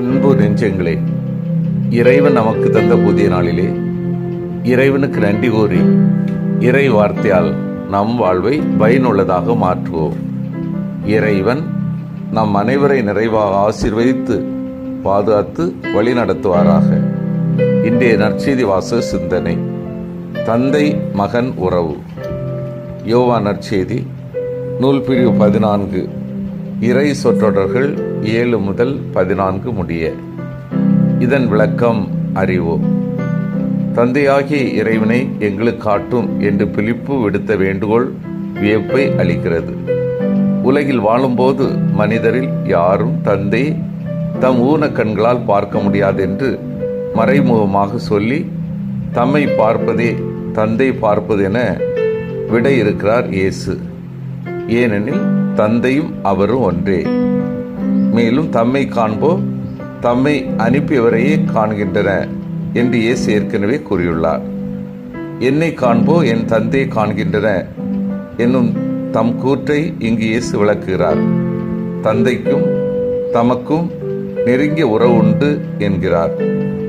அன்பு நெஞ்சங்களே இறைவன் நமக்கு தந்த புதிய நாளிலே இறைவனுக்கு நன்றி கூறி இறை வார்த்தையால் நம் வாழ்வை பயனுள்ளதாக மாற்றுவோம். இறைவன் நம் அனைவரை நிறைவாக ஆசிர்வதித்து பாதுகாத்து வழிநடத்துவாராக இன்றைய நற்செய்தி வாச சிந்தனை தந்தை மகன் உறவு. யோவா நற்செய்தி நூல் பிரிவு பதினான்கு இறை சொற்றொடர்கள் ஏழு முதல் பதினான்கு முடிய. இதன் விளக்கம் அறிவோம் தந்தையாகிய இறைவனை எங்களுக்கு காட்டும் என்று பிலிப்பு விடுத்த வேண்டுகோள் வியப்பை அளிக்கிறது. உலகில் வாழும்போது மனிதரில் யாரும் தந்தை தம் ஊன கண்களால் பார்க்க முடியாதென்று மறைமுகமாக சொல்லி தம்மை பார்ப்பதே தந்தை பார்ப்பது என விட இருக்கிறார் இயேசு. ஏனெனில் தந்தையும் அவரும் ஒன்றே. மேலும் தம்மை காண்போ தம்மை அனுப்பியவரையே காண்கின்றன என்று இயேசு ஏற்கனவே கூறியுள்ளார். என்னை காண்போ என் தந்தையை காண்கின்றன என்னும் தம் கூற்றை இங்கு இயேசு விளக்குகிறார். தந்தைக்கும் தமக்கும் நெருங்கிய உறவு உண்டு என்கிறார்.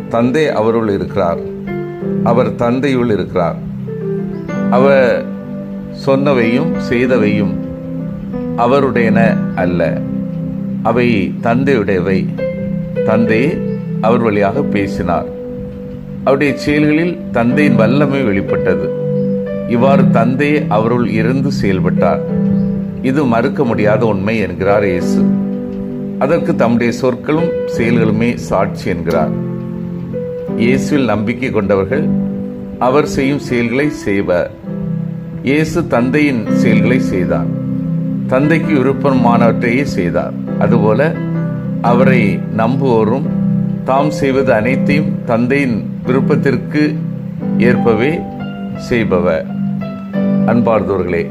தந்தை அவருள் இருக்கிறார். அவர் தந்தையுள் இருக்கிறார். அவர் சொன்னவையும் செய்தவையும் அவருடையன அல்ல. அவை தந்தையுடையவை. தந்தை அவர் வழியாக பேசினார். அவருடைய செயல்களில் தந்தையின் வல்லமை வெளிப்பட்டது. இவ்வாறு தந்தை அவருள் இருந்து செயல்பட்டார். இது மறுக்க முடியாத உண்மை என்கிறார் இயேசு. அதற்கு தம்முடைய சொற்களும் செயல்களுமே சாட்சி என்கிறார். இயேசுவில் நம்பிக்கை கொண்டவர்கள் அவர் செய்யும் செயல்களை செய்வர். இயேசு தந்தையின் செயல்களை செய்தார். தந்தைக்கு விருப்பமானவற்றையே செய்தார். அதுபோல அவரை நம்புவோரும் தாம் செய்வது அனைத்தையும் தந்தையின் விருப்பத்திற்கு ஏற்பவே செய்பவர் அன்பார்ந்தவர்களே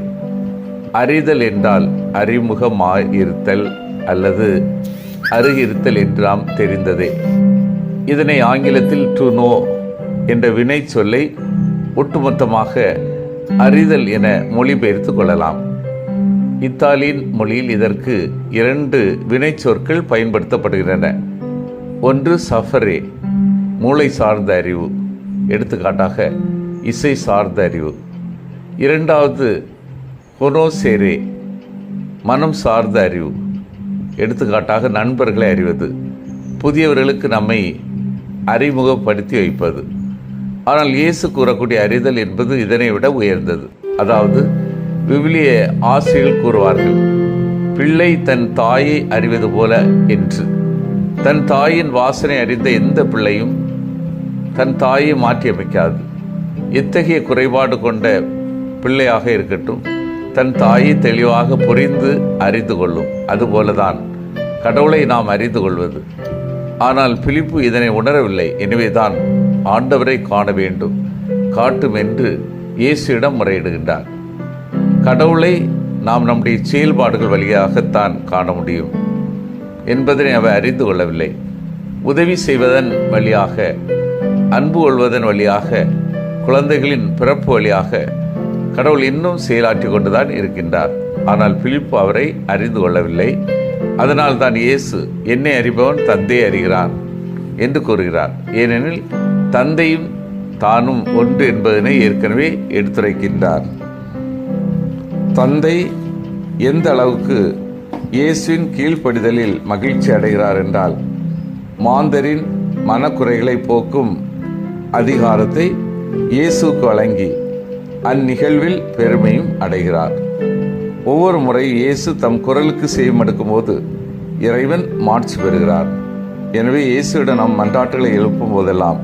அறிதல் என்றால் அறிமுகமாயிருத்தல் அல்லது அருகிருத்தல் என்றாம் தெரிந்ததே. இதனை ஆங்கிலத்தில் டு நோ என்ற வினை சொல்லை ஒட்டுமொத்தமாக அறிதல் என மொழிபெயர்த்து கொள்ளலாம். இத்தாலியின் மொழியில் இதற்கு இரண்டு வினைச்சொற்கள் பயன்படுத்தப்படுகின்றன. ஒன்று சஃபரே மூளை சார்ந்த அறிவு. எடுத்துக்காட்டாக இசை சார்ந்த அறிவு. இரண்டாவது ஹொனோசேரே மனம் சார்ந்த அறிவு. எடுத்துக்காட்டாக நண்பர்களை அறிவது. புதியவர்களுக்கு நம்மை அறிமுகப்படுத்தி வைப்பது. ஆனால் இயேசு கூறக்கூடிய அறிதல் என்பது இதனை விட உயர்ந்தது. அதாவது விவிலிய ஆசிரியர்கள் கூறுவார்கள் பிள்ளை தன் தாயை அறிவது போல என்று. தன் தாயின் வாசனை அறிந்த எந்த பிள்ளையும் தன் தாயை மாற்றியமைக்காது எத்தகைய குறைபாடு கொண்ட பிள்ளையாக இருக்கட்டும் தன் தாயை தெளிவாக புரிந்து அறிந்து கொள்ளும். அதுபோலதான் கடவுளை நாம் அறிந்து கொள்வது. ஆனால் பிலிப்பு இதனை உணரவில்லை. எனவேதான் ஆண்டவரை காண வேண்டும். காட்டும் என்று இயேசுவிடம் முறையிடுகின்றார். கடவுளை நாம் நம்முடைய செயல்பாடுகள் வழியாகத்தான் காண முடியும் என்பதனை அவர் அறிந்து கொள்ளவில்லை. உதவி செய்வதன் வழியாக அன்பு கொள்வதன் வழியாக குழந்தைகளின் பிறப்பு வழியாக கடவுள் இன்னும் செயலாற்றி கொண்டுதான் இருக்கின்றார். ஆனால் பிலிப்பு அவரை அறிந்து கொள்ளவில்லை. அதனால் தான் இயேசு என்னை அறிபவன் தந்தையை அறிகிறான் என்று கூறுகிறார். ஏனெனில் தந்தையும் தானும் ஒன்று என்பதனை ஏற்கனவே எடுத்துரைக்கின்றார். தந்தை எந்த அளவுக்கு இயேசுவின் கீழ்ப்படிதலில் மகிழ்ச்சி அடைகிறார் என்றால் மாந்தரின் மனக்குறைகளை போக்கும் அதிகாரத்தை இயேசுக்கு வழங்கி அந்நிகழ்வில் பெருமையும் அடைகிறார். ஒவ்வொரு முறை இயேசு தம் குரலுக்கு செய்யும் போது இறைவன் மாட்சி பெறுகிறார். எனவே இயேசுவிடம் நம் மன்றாட்டுகளை எழுப்பும் போதெல்லாம்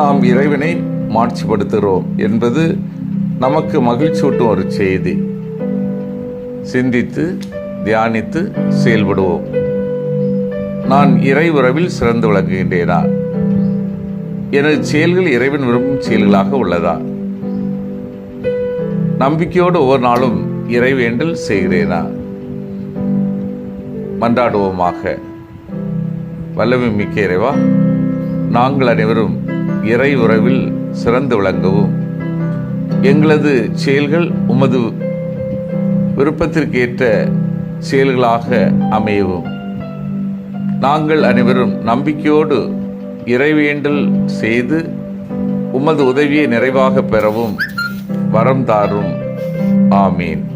நாம் இறைவனை மாட்சிப்படுத்துகிறோம் என்பது நமக்கு மகிழ்ச்சியூட்டும் ஒரு செய்தி. சிந்தித்து தியானித்து செயல்படுவோம். நான் இறை உறவில் சிறந்து விளங்குகின்றேனா? எனது செயல்கள் இறைவன் விரும்பும் செயல்களாக உள்ளதா? நம்பிக்கையோடு ஒவ்வொரு நாளும் இறைவேண்டல் செய்கிறேனா? மன்றாடுவோமாக. வல்லமை மிக்க இறைவா நாங்கள் அனைவரும் இறை உறவில் சிறந்து விளங்கவும். எங்களது செயல்கள் உமது விருப்பத்திற்கு ஏற்ற செயல்களாக அமையவும். நாங்கள் அனைவரும் நம்பிக்கையோடு இறைவேண்டல் செய்து உமது உதவியை நிறைவாக பெறவும் வரம் தாரும். ஆமீன்.